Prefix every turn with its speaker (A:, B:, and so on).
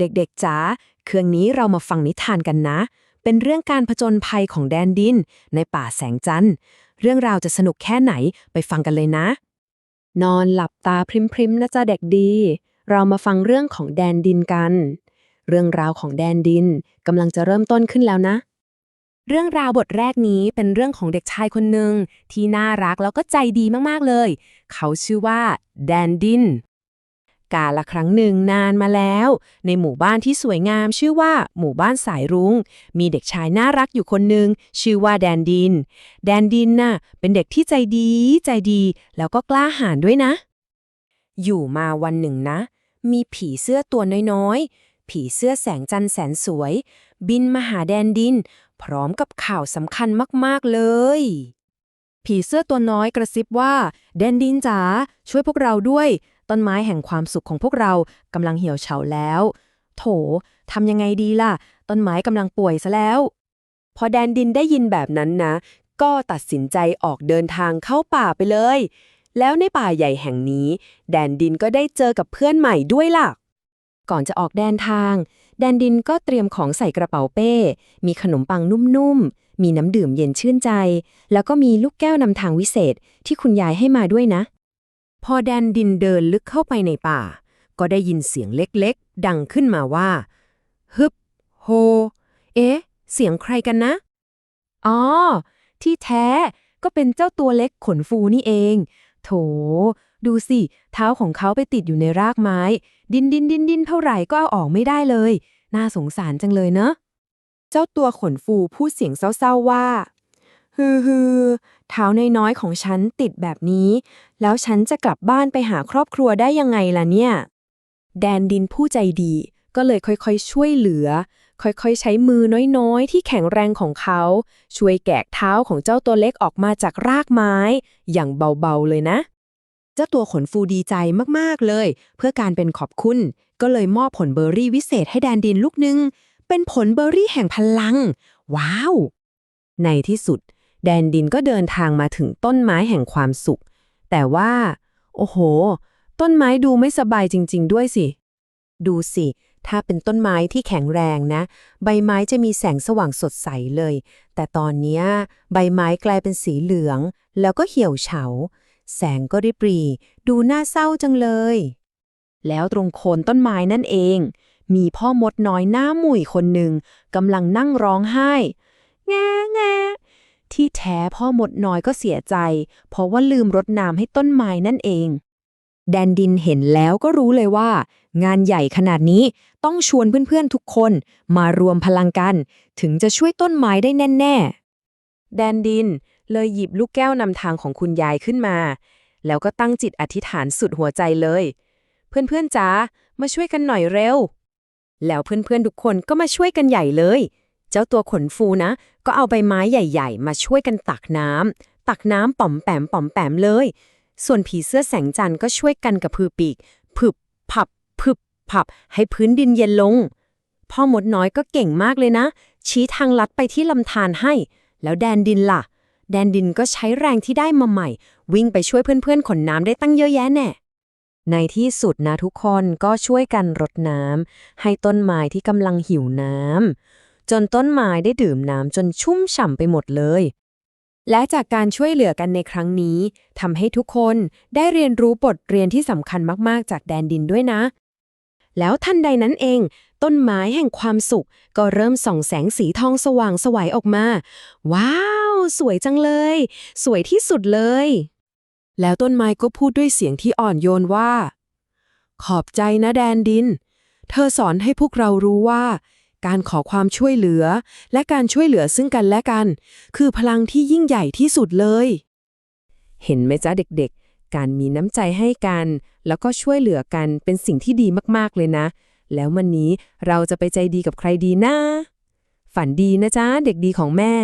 A: เด็กๆจ๋าเครื่องนี้เรามาฟังนิทานกันนะ เป็นเรื่องการผจญภัยของแดนดิน ในป่าแสงจันทร์เรื่องราวจะสนุกแค่ไหนไปฟังกันเลยนะ นอนหลับตาพริมๆนะจ๊ะเด็กดี เรามาฟังเรื่องของแดนดินกัน เรื่องราวของแดนดินกำลังจะเริ่มต้นขึ้นแล้วนะเรื่องราวบทแรกนี้เป็นเรื่องของเด็กชายคนหนึ่งที่น่ารักแล้วก็ใจดีมาก ๆ เลย เขาชื่อว่าแดนดิน กาละครั้งหนึ่งนานมาแล้ว ในหมู่บ้านที่สวยงามชื่อว่าหมู่บ้านสายรุง้ง มีเด็กชายน่ารักอยู่คนหนึ่งชื่อว่าแดนดิน แดนดินน่ะเป็นเด็กที่ใจดีใจดี แล้วก็กล้าหาญด้วยนะ อยู่มาวันหนึ่งนะ มีผีเสื้อตัวน้อยๆ ผีเสื้อแสงจันทร์แสนสวย บินมาหาแดนดิน พร้อมกับข่าวสำคัญมากๆเลยผีเสื้อตัวน้อยกระซิบว่า แดนดินจ๋าช่วยพวกเราด้วย ต้นไม้แห่งความสุขของพวกเรากำลังเหี่ยวเฉาแล้ว โถทำยังไงดีล่ะ ต้นไม้กำลังป่วยซะแล้ว พอแดนดินได้ยินแบบนั้นนะ ก็ตัดสินใจออกเดินทางเข้าป่าไปเลย แล้วในป่าใหญ่แห่งนี้ แดนดินก็ได้เจอกับเพื่อนใหม่ด้วยล่ะ ก่อนจะออกแดนทาง แดนดินก็เตรียมของใส่กระเป๋าเป้ มีขนมปังนุ่มๆ มีน้ำดื่มเย็นชื่นใจ แล้วก็มีลูกแก้วนำทางวิเศษที่คุณยายให้มาด้วยนะ พอแดนดินเดินลึกเข้าไปในป่า ก็ได้ยินเสียงเล็กๆ ดังขึ้นมาว่า ฮึบ โฮ เอ๊ะ เสียงใครกันนะ อ๋อ ที่แท้ก็เป็นเจ้าตัวเล็กขนฟูนี่เอง โถ ดูสิ เท้าของเขาไปติดอยู่ในรากไม้ ดินดินดินดินเท่าไหร่ก็เอาออกไม่ได้เลย น่าสงสารจังเลยเนอะ เจ้าตัวขนฟูพูดเสียงเศร้าๆว่า ฮือฮือเท้าในน้อยของฉันติดแบบนี้ แล้วฉันจะกลับบ้านไปหาครอบครัวได้ยังไงล่ะเนี่ย แดนดินผู้ใจดี ก็เลยค่อยๆ ช่วยเหลือ ค่อยๆ ใช้มือน้อยๆ ที่แข็งแรงของเขา ช่วยแกะเท้าของเจ้าตัวเล็กออกมาจากรากไม้ อย่างเบาๆเลยนะ เจ้าตัวขนฟูดีใจมากๆเลย เพื่อการเป็นขอบคุณ ก็เลยมอบผลเบอร์รี่วิเศษให้แดนดินลูกหนึง เป็นผลเบอร์รี่แห่งพลัง ว้าว ในที่สุด แดนดินก็เดินทางมาถึงต้นไม้แห่งความสุข แต่ว่า โอ้โห ต้นไม้ดูไม่สบายจริง ๆ ด้วยสิ ดูสิ ถ้าเป็นต้นไม้ที่แข็งแรงนะ ใบไม้จะมีแสงสว่างสดใสเลย แต่ตอนนี้ใบไม้กลายเป็นสีเหลือง แล้วก็เหี่ยวเฉา แสงก็ริบหรีดูน่าเศร้าจังเลย แล้วตรงโคนต้นไม้นั่นเอง มีพ่อมดน้อยหน้าหมุ่ยคนหนึ่งกำลังนั่งร้องไห้ แง่แง ที่แท้พ่อหมดน้อยก็เสียใจ เพราะว่าลืมรดน้ำให้ต้นไม้นั่นเอง แดนดินเห็นแล้วก็รู้เลยว่า งานใหญ่ขนาดนี้ต้องชวนเพื่อนๆทุกคนมารวมพลังกัน ถึงจะช่วยต้นไม้ได้แน่ๆ แดนดินเลยหยิบลูกแก้วนำทางของคุณยายขึ้นมา แล้วก็ตั้งจิตอธิษฐานสุดหัวใจเลย เพื่อนๆจ๋ามาช่วยกันหน่อยเร็ว แล้วเพื่อนๆทุกคนก็มาช่วยกันใหญ่เลย เจ้าตัวขนฟูนะ ก็เอาใบไม้ใหญ่ ๆ มาช่วยกันตักน้ำตักน้ำป่อมแปมป่อมแปมเลย ส่วนผีเสื้อแสงจันทร์ก็ช่วยกันกับพือปีกผึบผับผึบผับให้พื้นดินเย็นลง พ่อมดน้อยก็เก่งมากเลยนะ ชี้ทางลัดไปที่ลำธารให้ แล้วแดนดินล่ะ แดนดินก็ใช้แรงที่ได้มาใหม่ วิ่งไปช่วยเพื่อนๆขนน้ำได้ตั้งเยอะแยะแน่ในที่สุดนะทุกคนก็ช่วยกันรดน้ำให้ต้นไม้ที่กำลังหิวน้ำ จนต้นไม้ได้ดื่มน้ำจนชุ่มฉ่ำไปหมดเลย และจากการช่วยเหลือกันในครั้งนี้ทำให้ทุกคนได้เรียนรู้บทเรียนที่สำคัญมากๆ จากแดนดินด้วยนะ แล้วทันใดนั้นเอง ต้นไม้แห่งความสุข ก็เริ่มส่องแสงสีทองสว่างสวัยออกมา ว้าว สวยจังเลย สวยที่สุดเลย แล้วต้นไม้ก็พูดด้วยเสียงที่อ่อนโยนว่า ขอบใจนะแดนดิน เธอสอนให้พวกเรารู้ว่า การขอความช่วยเหลือ และการช่วยเหลือซึ่งกันและกัน คือพลังที่ยิ่งใหญ่ที่สุดเลย เห็นไหมจ๊ะเด็กๆ การมีน้ำใจให้กัน แล้วก็ช่วยเหลือกันเป็นสิ่งที่ดีมากๆเลยนะ แล้ววันนี้เราจะไปใจดีกับใครดีนะ ฝันดีนะจ๊ะเด็กดีของแม่